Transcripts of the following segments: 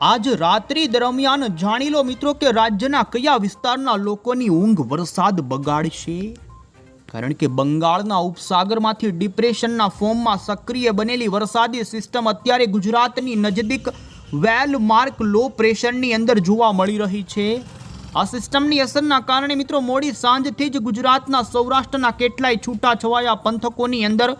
આજ રાત્રિ દરમિયાન જાણી લો મિત્રો કે રાજ્યના કયા વિસ્તારના લોકોની ઊંઘ વરસાદ બગાડશે? કારણ કે બંગાળના ઉપસાગરમાંથી ડિપ્રેશનના ફોર્મમાં સક્રિય બનેલી વરસાદી સિસ્ટમ અત્યારે ગુજરાતની નજદીક વેલ માર્ક લો પ્રેશરની અંદર જોવા મળી રહી છે. આ સિસ્ટમની અસરના કારણે મિત્રો મોડી સાંજથી જ ગુજરાતના સૌરાષ્ટ્રના કેટલાય છૂટાછવાયા પંથકોની અંદર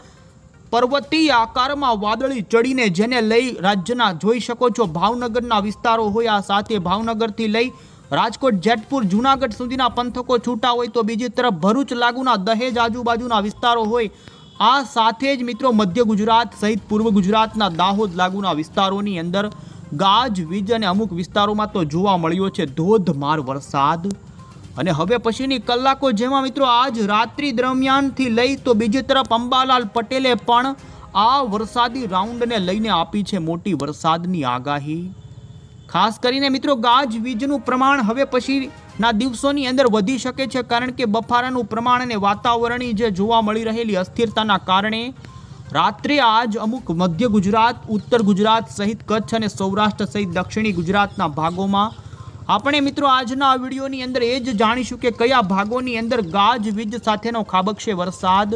પર્વતીય આકારમાં વાદળી ચડીને જેને લઈ રાજ્યના જોઈ શકો છો. ભાવનગરના વિસ્તારો હોય આ સાથે ભાવનગરથી લઈ રાજકોટ, જેતપુર, જુનાગઢ સુધીના પંથકો છૂટા હોય તો બીજી તરફ ભરૂચ લાગુના દહેજ આજુબાજુના વિસ્તારો હોય આ સાથે જ મિત્રો મધ્ય ગુજરાત સહિત પૂર્વ ગુજરાતના દાહોદ લાગુના વિસ્તારોની અંદર ગાજ, વીજ અને અમુક વિસ્તારોમાં તો જોવા મળ્યો છે ધોધમાર વરસાદ. અને હવે પછીની કલાકો જેમાં મિત્રો આજ રાત્રિ દરમિયાનથી લઈ તો બીજી તરફ અંબાલાલ પટેલે પણ આ વરસાદી રાઉન્ડને લઈને આપી છે મોટી વરસાદની આગાહી. ખાસ કરીને મિત્રો ગાજ વીજનું પ્રમાણ હવે પછીના દિવસોની અંદર વધી શકે છે કારણ કે બફારાનું પ્રમાણ અને વાતાવરણની જે જોવા મળી રહેલી અસ્થિરતાના કારણે રાત્રે આજ અમુક મધ્ય ગુજરાત, ઉત્તર ગુજરાત સહિત કચ્છ અને સૌરાષ્ટ્ર સહિત દક્ષિણી ગુજરાતના ભાગોમાં આપણે મિત્રો આજના વિડીયોની અંદર એ જ જાણીશું કે કયા ભાગોની અંદર ગાજ, વીજ સાથેનો ખાબકશે વરસાદ.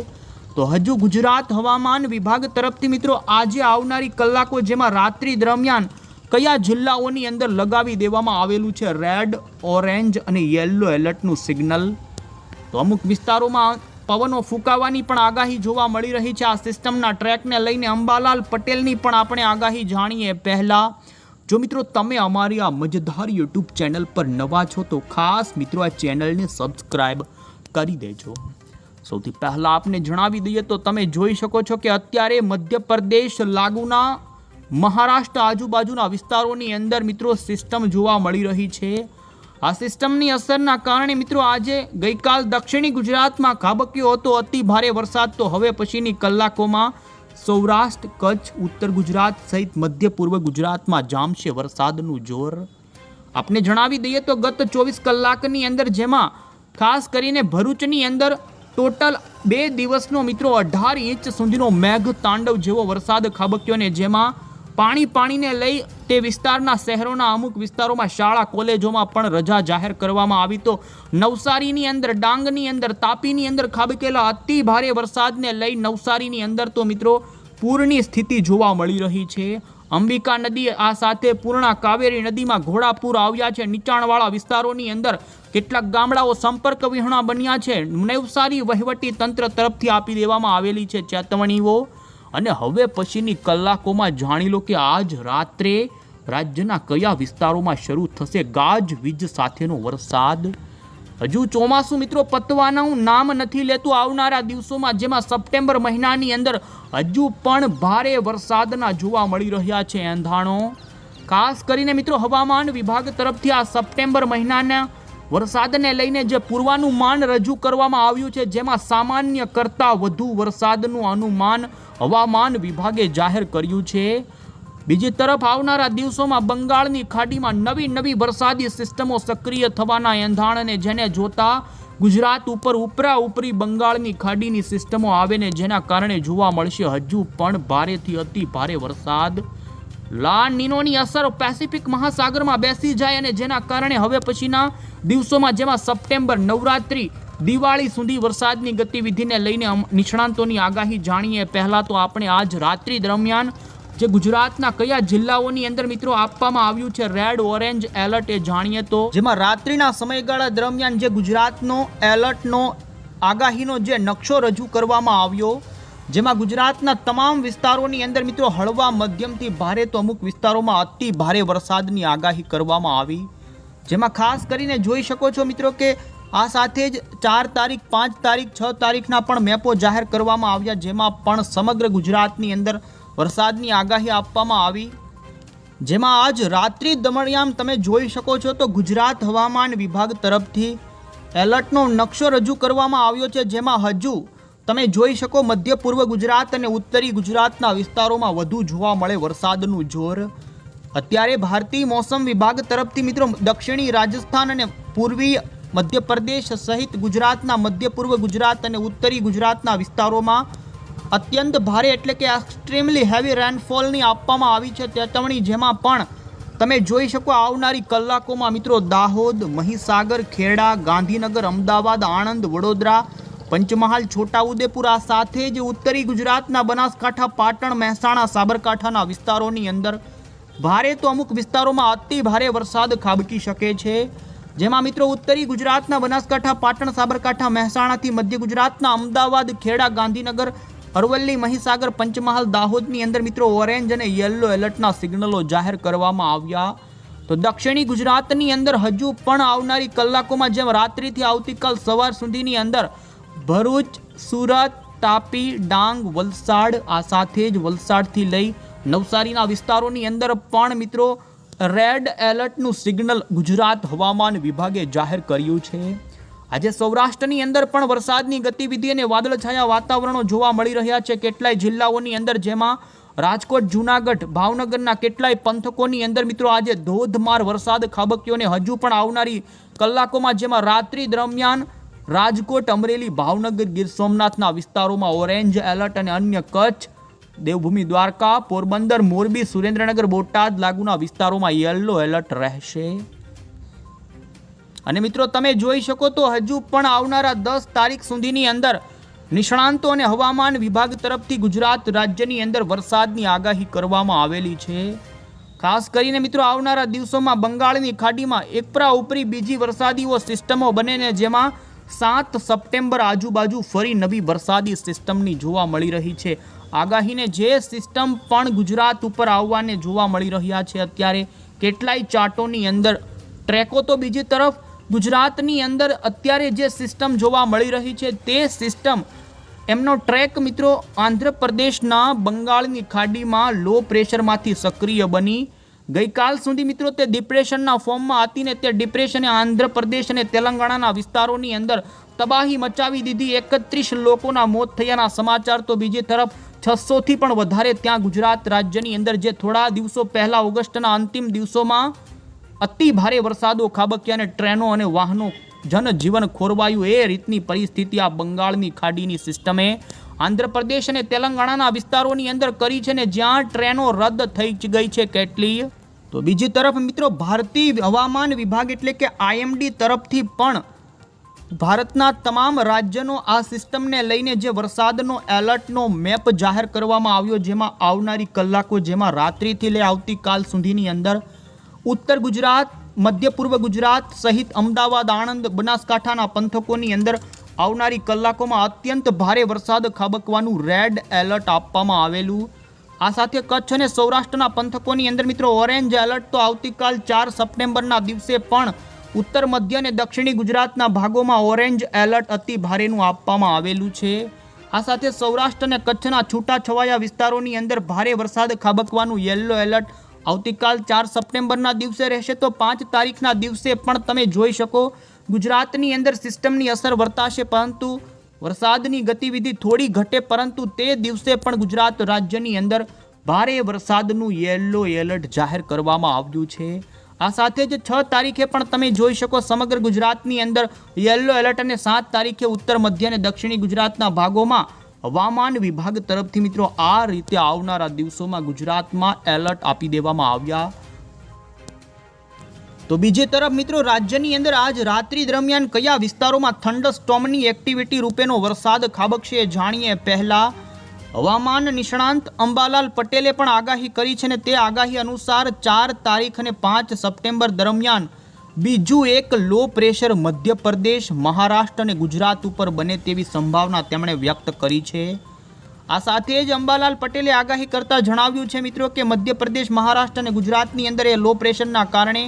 તો હજુ ગુજરાત હવામાન વિભાગ તરફથી મિત્રો આજે આવનારી કલાકો જેમાં રાત્રિ દરમિયાન કયા જિલ્લાઓની અંદર લગાવી દેવામાં આવેલું છે રેડ, ઓરેન્જ અને યલો એલર્ટનું સિગ્નલ. તો અમુક વિસ્તારોમાં પવનો ફૂંકાવાની પણ આગાહી જોવા મળી રહી છે. આ સિસ્ટમના ટ્રેકને લઈને અંબાલાલ પટેલની પણ આપણે આગાહી જાણીએ પહેલા. જો મિત્રો તમે અમારી આ મજેદાર યુટ્યુબ ચેનલ પર નવા છો, તો ખાસ મિત્રો આ ચેનલને સબસ્ક્રાઈબ કરી દેજો. સૌથી પહેલાં આપને જણાવી દઈએ, તો તમે જોઈ શકો છો કે અત્યારે મધ્યપ્રદેશ લાગુના મહારાષ્ટ્ર આજુબાજુના વિસ્તારોની અંદર મિત્રો સિસ્ટમ જોવા મળી રહી છે. આ સિસ્ટમની અસરના કારણે મિત્રો આજે ગઈકાલ દક્ષિણી ગુજરાતમાં ખાબક્યો હતો, અતિ ભારે વરસાદ. તો હવે પછીની કલાકોમાં સૌરાષ્ટ્ર, કચ્છ, ઉત્તર ગુજરાત સહિત મધ્ય પૂર્વ ગુજરાતમાં જામશે વરસાદનું જોર. આપને જણાવી દઈએ તો ગત ચોવીસ કલાકની અંદર જેમાં ખાસ કરીને ભરૂચની અંદર ટોટલ બે દિવસનો મિત્રો અઢાર ઇંચ સુધીનો મેઘ તાંડવ જેવો વરસાદ ખાબક્યો ને જેમાં પાણી પાણીને લઈ તે વિસ્તારના શહેરોના અમુક વિસ્તારોમાં શાળા, કોલેજોમાં પણ રજા જાહેર કરવામાં આવી. તો નવસારીની અંદર, ડાંગની અંદર, તાપીની અંદર ખાબકેલા અતિ ભારે વરસાદને લઈ નવસારીની અંદર તો મિત્રો પૂરની સ્થિતિ જોવા મળી રહી છે. અંબિકા નદી આ સાથે પૂર્ણા કાવેરી નદીમાં ઘોડાપૂર આવ્યા છે. નીચાણવાળા વિસ્તારોની અંદર કેટલાક ગામડાઓ સંપર્ક વિહોણા બન્યા છે. નવસારી વહીવટી તંત્ર તરફથી આપી દેવામાં આવેલી છે ચેતવણીઓ. અને હવે પછીની કલાકોમાં જાણી લો કે આજ રાત્રે રાજ્યના કયા વિસ્તારોમાં શરૂ થશે ગાજ વીજ સાથેનો વરસાદ? હજુ ચોમાસું મિત્રો પતવાનું નામ નથી લેતું. આવનારા દિવસોમાં જેમાં સપ્ટેમ્બર મહિનાની અંદર હજુ પણ ભારે વરસાદના જોવા મળી રહ્યા છે. એંધાણો. ખાસ કરીને મિત્રો હવામાન વિભાગ તરફથી આ સપ્ટેમ્બર મહિનાના વરસાદને લઈને જે પૂર્વાનુમાન રજૂ કરવામાં આવ્યું છે, જેમાં સામાન્ય કરતાં વધુ વરસાદનું અનુમાન હવામાન વિભાગે જાહેર કર્યું છે. બીજી તરફ, આવનારા દિવસોમાં બંગાળની ખાડીમાં નવી નવી વરસાદી સિસ્ટમો સક્રિય થવાના એંધાણને જેને જોતા ગુજરાત ઉપર ઉપરા ઉપરી બંગાળની ખાડીની સિસ્ટમો આવે ને જેના કારણે જોવા મળશે, હજુ પણ ભારેથી અતિ ભારે વરસાદ. લા નિનોની અસર પેસિફિક મહાસાગરમાં બેસી જાય અને જેના કારણે હવે પછીના દિવસોમાં જેમાં સપ્ટેમ્બર નવરાત્રી, દિવાળી સુધી વરસાદની ગતિવિધિને લઈને નિષ્ણાંતોની આગાહી જાણીએ. પહેલાં તો આપણે આજ રાત્રિ દરમિયાન જે ગુજરાતના કયા જિલ્લાઓની અંદર મિત્રો આપવામાં આવ્યું છે રેડ, ઓરેન્જ એલર્ટ એ જાણીએ તો. જેમાં રાત્રિના સમયગાળા દરમિયાન જે ગુજરાતનો એલર્ટનો આગાહીનો જે નકશો રજૂ કરવામાં આવ્યો જેમાં ગુજરાતના તમામ વિસ્તારોની અંદર મિત્રો હળવા મધ્યમથી ભારે તો અમુક વિસ્તારોમાં અતિ ભારે વરસાદની આગાહી કરવામાં આવી. જેમાં ખાસ કરીને જોઈ શકો છો મિત્રો કે આ સાથે જ ચાર તારીખ, પાંચ તારીખ, છ તારીખના પણ મેપો જાહેર કરવામાં આવ્યા, જેમાં પણ સમગ્ર ગુજરાતની અંદર વરસાદની આગાહી આપવામાં આવી. જેમાં આજ રાત્રિ દમણયામ તમે જોઈ શકો છો તો ગુજરાત હવામાન વિભાગ તરફથી એલર્ટનો નકશો રજૂ કરવામાં આવ્યો છે, જેમાં હજુ તમે જોઈ શકો મધ્ય પૂર્વ ગુજરાત અને ઉત્તરી ગુજરાતના વિસ્તારોમાં વધુ જોવા મળે વરસાદનું જોર. અત્યારે ભારતીય મોસમ વિભાગ તરફથી મિત્રો દક્ષિણી રાજસ્થાન અને પૂર્વી મધ્યપ્રદેશ સહિત ગુજરાતના મધ્ય પૂર્વ ગુજરાત અને ઉત્તરી ગુજરાતના વિસ્તારોમાં અત્યંત ભારે એટલે કે એક્સ્ટ્રીમલી હેવી રેનફોલની આપવામાં આવી છે ચેતવણી જેમાં પણ તમે જોઈ શકો આવનારી કલાકોમાં મિત્રો દાહોદ, મહીસાગર, ખેડા, ગાંધીનગર, અમદાવાદ, આણંદ, વડોદરા પંચમહાલ, છોટાઉદેપુરા સાથે જ ઉત્તરી ગુજરાતના બનાસકાંઠા, પાટણ, મહેસાણા, સાબરકાંઠાના વિસ્તારોની અંદર ભારે તો અમુક વિસ્તારોમાં અતિ ભારે વરસાદ ખાબકી શકે છે. જેમાં મિત્રો ઉત્તરી ગુજરાતના બનાસકાંઠા, પાટણ, સાબરકાંઠા, મહેસાણાથી મધ્ય ગુજરાતના અમદાવાદ, ખેડા, ગાંધીનગર, અરવલ્લી, મહીસાગર, પંચમહાલ, દાહોદની અંદર મિત્રો ઓરેન્જ અને યલો એલર્ટના સિગ્નલો જાહેર કરવામાં આવ્યા. તો દક્ષિણી ગુજરાતની અંદર હજુ પણ આવનારી કલાકોમાં જેમ રાત્રિથી આવતીકાલ સવાર સુધીની અંદર ભરૂચ, સુરત, તાપી, ડાંગ, વલસાડ આ સાથે જ વલસાડથી લઈ નવસારીના વિસ્તારોની અંદર પણ મિત્રો રેડ એલર્ટનું સિગ્નલ ગુજરાત હવામાન વિભાગે જાહેર કર્યું છે. આજે સૌરાષ્ટ્રની અંદર પણ વરસાદની ગતિવિધિ અને વાદળછાયા વાતાવરણો જોવા મળી રહ્યા છે. કેટલાય જિલ્લાઓની અંદર જેમાં રાજકોટ, જૂનાગઢ, ભાવનગરના કેટલાય પંથકોની અંદર મિત્રો આજે ધોધમાર વરસાદ ખાબક્યો અને હજુ પણ આવનારી કલાકોમાં જેમાં રાત્રિ દરમિયાન રાજકોટ, અમરેલી, ભાવનગર, ગીર સોમનાથના વિસ્તારોમાં ઓરેન્જ એલર્ટ અને અન્ય કચ્છ, દેવભૂમિ દ્વારકા, પોરબંદર, મોરબી, સુરેન્દ્રનગર, બોટાદ લાગુના વિસ્તારોમાં યલો એલર્ટ રહેશે. અને મિત્રો, તમે જોઈ શકો તો હજુ પણ આવનારા દસ તારીખ સુધીની અંદર નિષ્ણાંતો અને હવામાન વિભાગ તરફથી ગુજરાત રાજ્યની અંદર વરસાદની આગાહી કરવામાં આવેલી છે. ખાસ કરીને મિત્રો, આવનારા દિવસોમાં બંગાળની ખાડીમાં એકપરા ઉપરી બીજી વરસાદીઓ સિસ્ટમો બને ને જેમાં સાત સપ્ટેમ્બર આજુબાજુ ફરી નવી વરસાદી સિસ્ટમની જોવા મળી રહી છે. આગાહીને જે સિસ્ટમ પણ ગુજરાત ઉપર આવવાને જોવા મળી રહ્યા છે, અત્યારે કેટલાય ચાર્ટોની અંદર ટ્રેકો તો બીજી તરફ ગુજરાતની અંદર અત્યારે જે સિસ્ટમ જોવા મળી રહી છે, તે સિસ્ટમ એમનો ટ્રેક મિત્રો આંધ્રપ્રદેશના બંગાળની ખાડીમાં લો પ્રેશરમાંથી સક્રિય બની ગઈકાલ સુધી મિત્રો તે ડિપ્રેશનના ફોર્મમાં હતી ને તે ડિપ્રેશને આંધ્રપ્રદેશ અને તેલંગાણાના વિસ્તારોની અંદર તબાહી મચાવી દીધી. એકત્રીસ લોકોના મોત થયાના સમાચાર તો બીજી તરફ છસોથી પણ વધારે ત્યાં ગુજરાત રાજ્યની અંદર જે થોડા દિવસો પહેલાં ઓગસ્ટના અંતિમ દિવસોમાં અતિ ભારે વરસાદો, ખાબક્યા અને ટ્રેનો અને વાહનો જનજીવન ખોરવાયું એ રીતની પરિસ્થિતિ આ બંગાળની ખાડીની સિસ્ટમે આંધ્રપ્રદેશ અને તેલંગાણાના વિસ્તારોની અંદર કરી છે ને જ્યાં ટ્રેનો રદ થઈ ગઈ છે, કેટલી તો બીજી તરફ મિત્રો ભારતીય હવામાન વિભાગ એટલે કે આઈએમડી તરફથી પણ ભારતના તમામ રાજ્યનો આ સિસ્ટમને લઈને જે વરસાદનો એલર્ટનો મેપ જાહેર કરવામાં આવ્યો, જેમાં આવનારી કલાકો જેમાં રાત્રિથી લઈ આવતીકાલ સુધીની અંદર ઉત્તર ગુજરાત, મધ્ય પૂર્વ ગુજરાત સહિત અમદાવાદ, આણંદ, બનાસકાંઠાના પંથકોની અંદર આવનારી કલાકોમાં અત્યંત ભારે વરસાદ ખાબકવાનું રેડ એલર્ટ આપવામાં આવેલું આ સાથે કચ્છ અને સૌરાષ્ટ્રના પંથકોની અંદર મિત્રો ઓરેન્જ એલર્ટ તો આવતીકાલ ચાર સપ્ટેમ્બરના દિવસે પણ ઉત્તર મધ્ય અને દક્ષિણી ગુજરાતના ભાગોમાં ઓરેન્જ એલર્ટ અતિ ભારેનું આપવામાં આવેલું છે. આ સાથે સૌરાષ્ટ્ર અને કચ્છના છૂટાછવાયા વિસ્તારોની અંદર ભારે વરસાદ ખાબકવાનું યલો એલર્ટ આવતીકાલ ચાર સપ્ટેમ્બરના દિવસે રહેશે તો પાંચ તારીખના દિવસે પણ તમે જોઈ શકો. ગુજરાતની અંદર સિસ્ટમની અસર વર્તાશે પરંતુ વરસાદની ગતિવિધિ થોડી ઘટે, પરંતુ તે દિવસે પણ ગુજરાત રાજ્યની અંદર ભારે વરસાદનું યેલો એલર્ટ જાહેર કરવામાં આવ્યું છે. આ સાથે જ છ તારીખે પણ તમે જોઈ શકો સમગ્ર ગુજરાતની અંદર યેલો એલર્ટ અને સાત તારીખે ઉત્તર, મધ્ય અને દક્ષિણી ગુજરાતના ભાગોમાં હવામાન વિભાગ તરફથી મિત્રો આ રીતે આવનારા દિવસોમાં ગુજરાતમાં એલર્ટ આપી દેવામાં આવ્યા. તો બીજી તરફ મિત્રો, રાજ્યની અંદર આજ રાત્રિ દરમિયાન કયા વિસ્તારોમાં થંડર સ્ટોમની એક્ટિવિટી રૂપેનો વરસાદ ખાબકશે જાણીએ પહેલા? હવામાન નિષ્ણાંત અંબાલાલ પટેલે પણ આગાહી કરી છે ને તે આગાહી અનુસાર ચાર તારીખ અને પાંચ સપ્ટેમ્બર દરમિયાન બીજું એક લો પ્રેશર મધ્યપ્રદેશ, મહારાષ્ટ્ર અને ગુજરાત ઉપર બને તેવી સંભાવના તેમણે વ્યક્ત કરી છે. આ સાથે જ અંબાલાલ પટેલે આગાહી કરતા જણાવ્યું છે, મિત્રો, કે મધ્યપ્રદેશ, મહારાષ્ટ્ર અને ગુજરાતની અંદર એ લો પ્રેશરના કારણે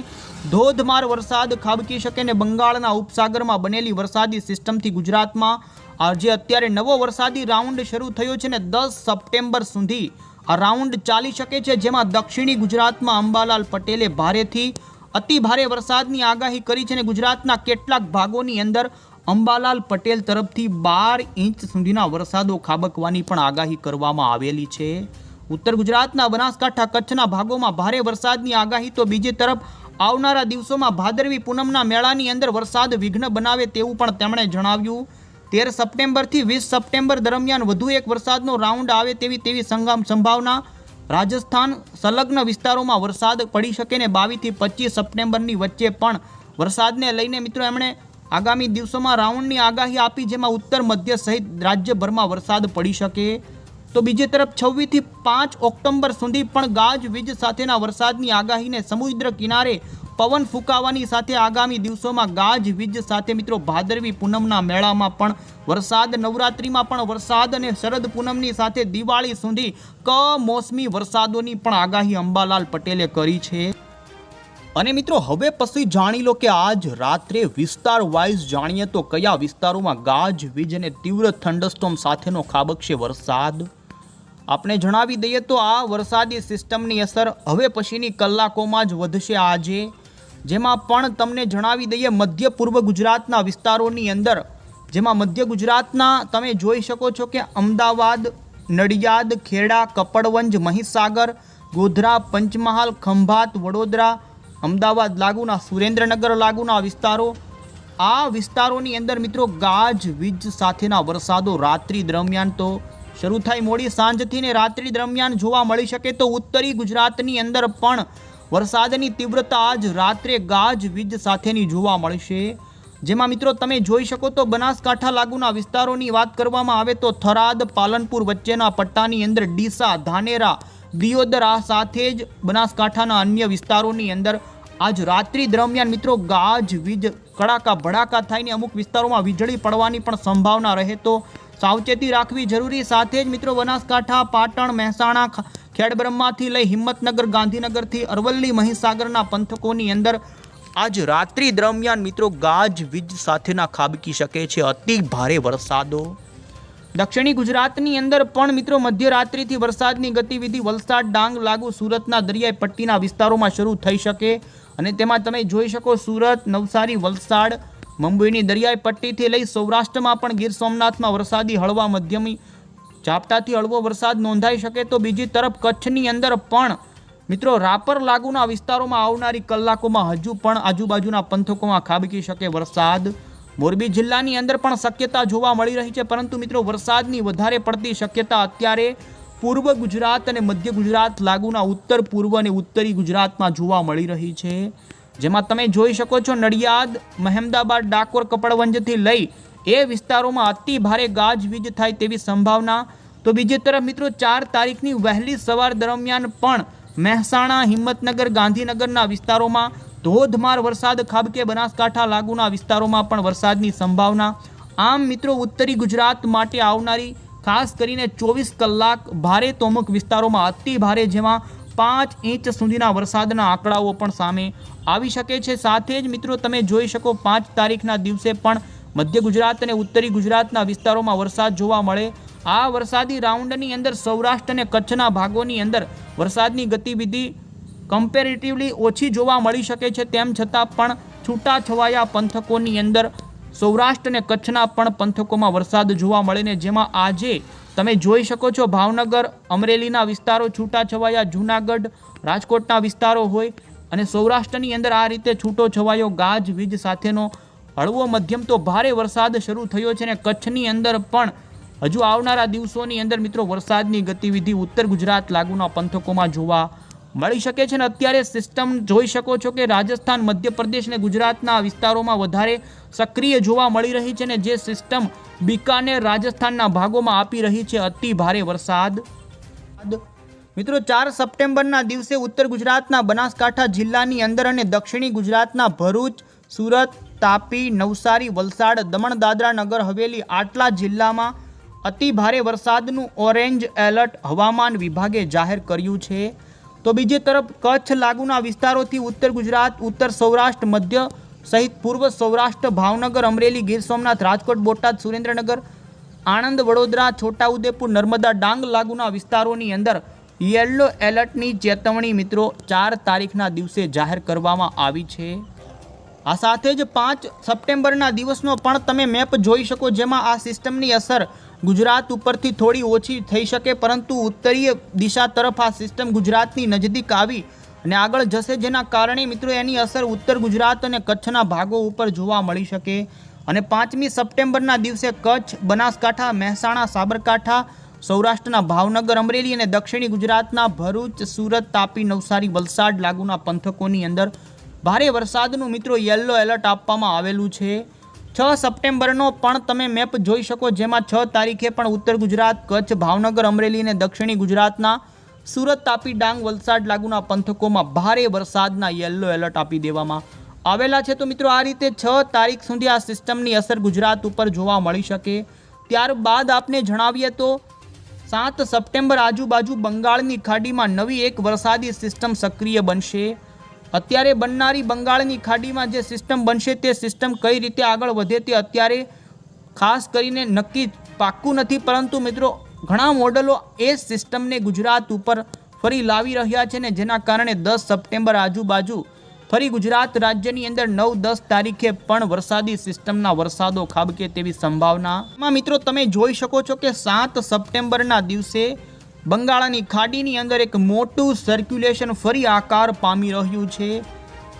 ધોધમાર વરસાદ ખાબકી શકે ને બંગાળના ઉપસાગરમાં બનેલી વરસાદી સિસ્ટમથી ગુજરાતમાં આજે અત્યારે નવો વરસાદી રાઉન્ડ શરૂ થયો છે ને દસ સપ્ટેમ્બર સુધી આ રાઉન્ડ ચાલી શકે છે, જેમાં દક્ષિણી ગુજરાતમાં અંબાલાલ પટેલે ભારેથી અતિ ભારે વરસાદની આગાહી કરી છે અને ગુજરાતના કેટલાક ભાગોની અંદર અંબાલાલ પટેલ તરફથી બાર ઇંચ સુધીના વરસાદો ખાબકવાની પણ આગાહી કરવામાં આવેલી છે. ઉત્તર ગુજરાતના બનાસકાંઠા કચ્છના ભાગોમાં ભારે વરસાદની આગાહી તો બીજી તરફ આવનારા દિવસોમાં ભાદરવી પૂનમના મેળાની અંદર વરસાદ વિઘ્ન બનાવે તેવું પણ તેમણે જણાવ્યું. તેર સપ્ટેમ્બરથી વીસ સપ્ટેમ્બર દરમિયાન વધુ એક વરસાદનો રાઉન્ડ આવે તેવી તેવી સંગામ સંભાવના. રાજસ્થાન સંલગ્ન વિસ્તારોમાં વરસાદ પડી શકે ને બાવીસથી પચીસ સપ્ટેમ્બરની વચ્ચે પણ વરસાદને લઈને મિત્રો એમણે આગામી દિવસોમાં રાઉન્ડની આગાહી આપી જેમાં ઉત્તર, મધ્ય સહિત રાજ્યભરમાં વરસાદ પડી શકે. તો બીજી તરફ છવ્વીસથી પાંચ ઓક્ટોબર સુધી પણ ગાજવીજ સાથેના વરસાદની આગાહીને સમુદ્ર કિનારે પવન ફૂંકાવાની સાથે આગામી દિવસોમાં ગાજવીજ સાથે મિત્રો ભાદરવી પૂનમના મેળામાં પણ વરસાદ, નવરાત્રિમાં પણ વરસાદ અને શરદ પૂનમની સાથે દિવાળી સુધી કમોસમી વરસાદોની પણ આગાહી અંબાલાલ પટેલે કરી છે. અને મિત્રો, હવે પછી જાણી લો કે આજ રાત્રે વિસ્તાર વાઇઝ જાણીએ તો કયા વિસ્તારોમાં ગાજવીજ અને તીવ્ર થંડરસ્ટોમ સાથેનો ખાબકશે વરસાદ? આપણે જણાવી દઈએ તો આ વરસાદી સિસ્ટમની અસર હવે પછીની કલાકોમાં જ વધશે આજે. જેમાં પણ તમને જણાવી દઈએ, મધ્ય પૂર્વ ગુજરાતના વિસ્તારોની અંદર. જેમાં મધ્ય ગુજરાતના તમે જોઈ શકો છો કે અમદાવાદ, નડિયાદ, ખેડા, કપડવંજ, મહીસાગર, ગોધરા, પંચમહાલ, ખંભાત, વડોદરા અમદાવાદ લાગુના, સુરેન્દ્રનગર લાગુના વિસ્તારો. આ વિસ્તારોની અંદર મિત્રો ગાજ, વીજ સાથેના વરસાદો રાત્રિ દરમિયાન તો શરૂ થાય મોડી સાંજથી ને રાત્રિ દરમિયાન જોવા મળી શકે તો ઉત્તરી ગુજરાતની અંદર પણ વરસાદની તીવ્રતા આજ રાત્રે ગાજ, વીજ સાથેની જોવા મળશે. જેમાં મિત્રો તમે જોઈ શકો તો બનાસકાંઠા લાગુના વિસ્તારોની વાત કરવામાં આવે તો થરાદ, પાલનપુર વચ્ચેના પટ્ટાની અંદર ડીસા, ધાનેરા દિયોદર સાથે જ બનાસકાંઠાના અન્ય વિસ્તારોની અંદર આજ રાત્રિ દરમિયાન મિત્રો ગાજ, વીજ, કડાકા, ભડાકા થઈને અમુક વિસ્તારોમાં વીજળી પડવાની પણ સંભાવના રહે તો સાવચેતી રાખવી જરૂરી. સાથે જ મિત્રો બનાસકાંઠા, પાટણ, મહેસાણા ખેડબ્રહ્માથી લઈ હિંમતનગર, ગાંધીનગરથી અરવલ્લી, મહીસાગરના પંથકોની અંદર આજ રાત્રિ દરમિયાન મિત્રો ગાજ, વીજ સાથેના ખાબકી શકે છે. અતિ ભારે વરસાદો દક્ષિણી ગુજરાતની અંદર પણ મિત્રો મધ્યરાત્રિથી વરસાદની ગતિવિધિ વલસાડ, ડાંગ, લાગુ, સુરતના દરિયાઈ પટ્ટીના વિસ્તારોમાં શરૂ થઈ શકે. અને તેમાં તમે જોઈ શકો સુરત, નવસારી, વલસાડ, મુંબઈની દરિયાઈ પટ્ટીથી લઈ સૌરાષ્ટ્રમાં પણ ગીર સોમનાથમાં વરસાદી હળવા મધ્યમી ઝાપટાથી હળવો વરસાદ નોંધાઈ શકે. તો બીજી તરફ કચ્છની અંદર પણ મિત્રો રાપર લાગુના વિસ્તારોમાં આવનારી કલાકોમાં હજુ પણ આજુબાજુના પંથકોમાં ખાબકી શકે વરસાદ. મોરબી જિલ્લાની અંદર પણ શક્યતા જોવા મળી રહી છે, પરંતુ મિત્રો વરસાદની વધારે પડતી શક્યતા અત્યારે પૂર્વ ગુજરાત અને મધ્ય ગુજરાત લાગુના ઉત્તર, પૂર્વ અને ઉત્તરી ગુજરાતમાં જોવા મળી રહી છે. જેમાં તમે જોઈ શકો છો, નડિયાદ, મહેમદાબાદ, ડાકોર, કપડવંજથી લઈ એ વિસ્તારોમાં અતિ ભારે ગાજવીજ થાય તેવી સંભાવના. તો બીજી તરફ મિત્રો, ચાર તારીખની વહેલી સવાર દરમિયાન પણ મહેસાણા, હિંમતનગર, ગાંધીનગરના વિસ્તારોમાં ધોધમાર વરસાદ ખાબકે બનાસકાંઠા લાગુના વિસ્તારોમાં પણ વરસાદની સંભાવના. આમ મિત્રો, ઉત્તરી ગુજરાત માટે આવનારી ખાસ કરીને ચોવીસ કલાક ભારે તોમુક વિસ્તારોમાં અતિ ભારે જેમાં પાંચ ઇંચ સુધીના વરસાદના આંકડાઓ પણ સામે આવી શકે છે. સાથે જ મિત્રો, તમે જોઈ શકો પાંચ તારીખના દિવસે પણ મધ્ય ગુજરાત અને ઉત્તરી ગુજરાતના વિસ્તારોમાં વરસાદ જોવા મળે. આ વરસાદી રાઉન્ડની અંદર સૌરાષ્ટ્ર અને કચ્છના ભાગોની અંદર વરસાદની ગતિવિધિ કમ્પેરેટિવલી ઓછી જોવા મળી શકે છે, તેમ છતાં પણ છૂટાછવાયા પંથકોની અંદર સૌરાષ્ટ્ર અને કચ્છના પણ પંથકોમાં વરસાદ જોવા મળે ને જેમાં આજે તમે જોઈ શકો છો ભાવનગર, અમરેલીના વિસ્તારો છૂટાછવાયા, જૂનાગઢ, રાજકોટના વિસ્તારો હોય અને સૌરાષ્ટ્રની અંદર આ રીતે છૂટો છવાયો ગાજ, વીજ સાથેનો હળવો મધ્યમ તો ભારે વરસાદ શરૂ થયો છે ને કચ્છની અંદર પણ હજુ આવનારા દિવસોની અંદર મિત્રો વરસાદની ગતિવિધિ ઉત્તર ગુજરાત લાગુના પંથકોમાં જોવા મળી શકે છે ને અત્યારે સિસ્ટમ જોઈ શકો છો કે રાજસ્થાન, મધ્યપ્રદેશ અને ગુજરાતના વિસ્તારોમાં વધારે સક્રિય જોવા મળી રહી છે ને જે સિસ્ટમ બિકાનેર રાજસ્થાનના ભાગોમાં આપી રહી છે, અતિ ભારે વરસાદ. મિત્રો, ચાર સપ્ટેમ્બરના દિવસે ઉત્તર ગુજરાતના બનાસકાંઠા જિલ્લાની અંદર અને દક્ષિણી ગુજરાતના ભરૂચ, સુરત, તાપી, નવસારી, વલસાડ, દમણ, દાદરા નગર, હવેલી આટલા જિલ્લામાં અતિ ભારે વરસાદનું ઓરેન્જ એલર્ટ હવામાન વિભાગે જાહેર કર્યું છે. તો બીજી તરફ કચ્છ લાગુના વિસ્તારોથી ઉત્તર ગુજરાત, ઉત્તર સૌરાષ્ટ્ર, મધ્ય સહિત પૂર્વ સૌરાષ્ટ્ર, ભાવનગર, અમરેલી, ગીર સોમનાથ, રાજકોટ, બોટાદ, સુરેન્દ્રનગર, આણંદ, વડોદરા, છોટાઉદેપુર, નર્મદા, ડાંગ લાગુના વિસ્તારોની અંદર યલો એલર્ટની ચેતવણી મિત્રો ચાર તારીખના દિવસે જાહેર કરવામાં આવી છે. આ સાથે જ પાંચ સપ્ટેમ્બરના દિવસનો પણ તમે મેપ જોઈ શકો જેમાં આ સિસ્ટમની અસર ગુજરાત ઉપરથી થોડી ઓછી થઈ શકે, પરંતુ ઉત્તરીય દિશા તરફ આ સિસ્ટમ ગુજરાતની નજીક આવી અને આગળ જશે. જેના કારણે મિત્રો એની અસર ઉત્તર ગુજરાત અને કચ્છના ભાગો ઉપર જોવા મળી શકે. અને પાંચમી સપ્ટેમ્બરના દિવસે કચ્છ, બનાસકાંઠા, મહેસાણા, સાબરકાંઠા, સૌરાષ્ટ્રના ભાવનગર, અમરેલી અને દક્ષિણી ગુજરાતના ભરૂચ, સુરત, તાપી, નવસારી, વલસાડ લાગુના પંથકોની અંદર ભારે વરસાદનું મિત્રો યલો એલર્ટ આપવામાં આવેલું છે. છ સપ્ટેમ્બરનો પણ તમે મેપ જોઈ શકો, જેમાં છ તારીખે પણ ઉત્તર ગુજરાત, કચ્છ, ભાવનગર, અમરેલી અને દક્ષિણી ગુજરાતના સુરત, તાપી, ડાંગ, વલસાડ લાગુના પંથકોમાં ભારે વરસાદના યલો એલર્ટ આપી દેવામાં આવેલા છે. તો મિત્રો, આ રીતે છ તારીખ સુધી આ સિસ્ટમની અસર ગુજરાત ઉપર જોવા મળી શકે. ત્યારબાદ આપને જણાવીએ તો, સાત સપ્ટેમ્બર આજુબાજુ બંગાળની ખાડીમાં નવી એક વરસાદી સિસ્ટમ સક્રિય બનશે. અત્યારે બનનારી બંગાળની ખાડીમાં જે સિસ્ટમ બનશે તે સિસ્ટમ કઈ રીતે આગળ વધે તે અત્યારે ખાસ કરીને નક્કી પાક્કું નથી. પરંતુ મિત્રો, ઘણા મોડલો એ સિસ્ટમને ગુજરાત ઉપર ફરી લાવી રહ્યા છે ને જેના કારણે દસ સપ્ટેમ્બર આજુબાજુ ફરી ગુજરાત રાજ્યની અંદર નવ દસ તારીખે પણ વરસાદી સિસ્ટમના વરસાદો ખાબકે તેવી સંભાવના. મિત્રો, તમે જોઈ શકો છો કે સાત સપ્ટેમ્બરના દિવસે બંગાળાની ખાડીની અંદર એક મોટું સર્ક્યુલેશન ફરી આકાર પામી રહ્યું છે.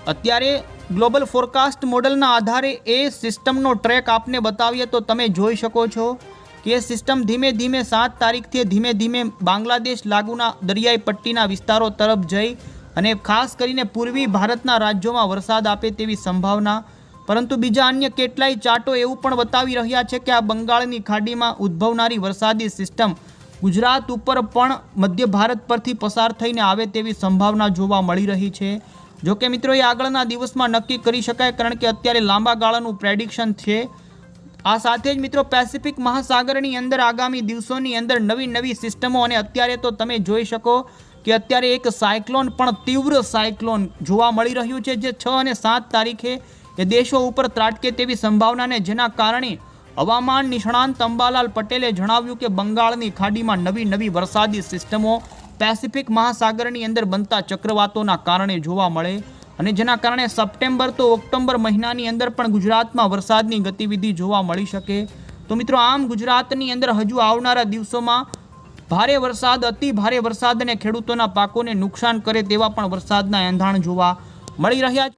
અત્યારે ગ્લોબલ ફોરકાસ્ટ મોડલના આધારે એ સિસ્ટમનો ટ્રેક આપને બતાવીએ તો તમે જોઈ શકો છો કે સિસ્ટમ ધીમે ધીમે સાત તારીખથી ધીમે ધીમે બાંગ્લાદેશ લાગુના દરિયાઈ પટ્ટીના વિસ્તારો તરફ જઈ અને ખાસ કરીને પૂર્વી ભારતના રાજ્યોમાં વરસાદ આપે તેવી સંભાવના. પરંતુ બીજા અન્ય કેટલાય ચાટો એવું પણ બતાવી રહ્યા છે કે આ બંગાળની ખાડીમાં ઉદ્ભવનારી વરસાદી સિસ્ટમ ગુજરાત ઉપર પણ મધ્ય ભારત પરથી પસાર થઈને આવે તેવી સંભાવના જોવા મળી રહી છે. જોકે મિત્રો, એ આગળના દિવસમાં નક્કી કરી શકાય કારણ કે અત્યારે લાંબા ગાળાનું પ્રેડિક્શન છે. આ સાથે જ મિત્રો પેસિફિક મહાસાગરની અંદર આગામી દિવસોની અંદર નવી નવી સિસ્ટમો અને અત્યારે તો તમે જોઈ શકો કે અત્યારે એક સાયક્લોન પણ તીવ્ર સાયક્લોન જોવા મળી રહ્યું છે, જે છ અને સાત તારીખે એ દેશો ઉપર ત્રાટકે તેવી સંભાવનાને જેના કારણે હવામાન નિષ્ણાંત અંબાલાલ પટેલે જણાવ્યું કે બંગાળની ખાડીમાં નવી નવી વરસાદી સિસ્ટમો પેસિફિક મહાસાગરની અંદર બનતા ચક્રવાતોના કારણે જોવા મળે અને જેના કારણે સપ્ટેમ્બર તો ઓક્ટોબર મહિનાની અંદર પણ ગુજરાતમાં વરસાદની ગતિવિધિ જોવા મળી શકે. તો મિત્રો, આમ ગુજરાતની અંદર હજુ આવનારા દિવસોમાં ભારે વરસાદ, અતિ ભારે વરસાદ અને ખેડૂતોના પાકોને નુકસાન કરે તેવા પણ વરસાદના એંધાણ જોવા મળી રહ્યા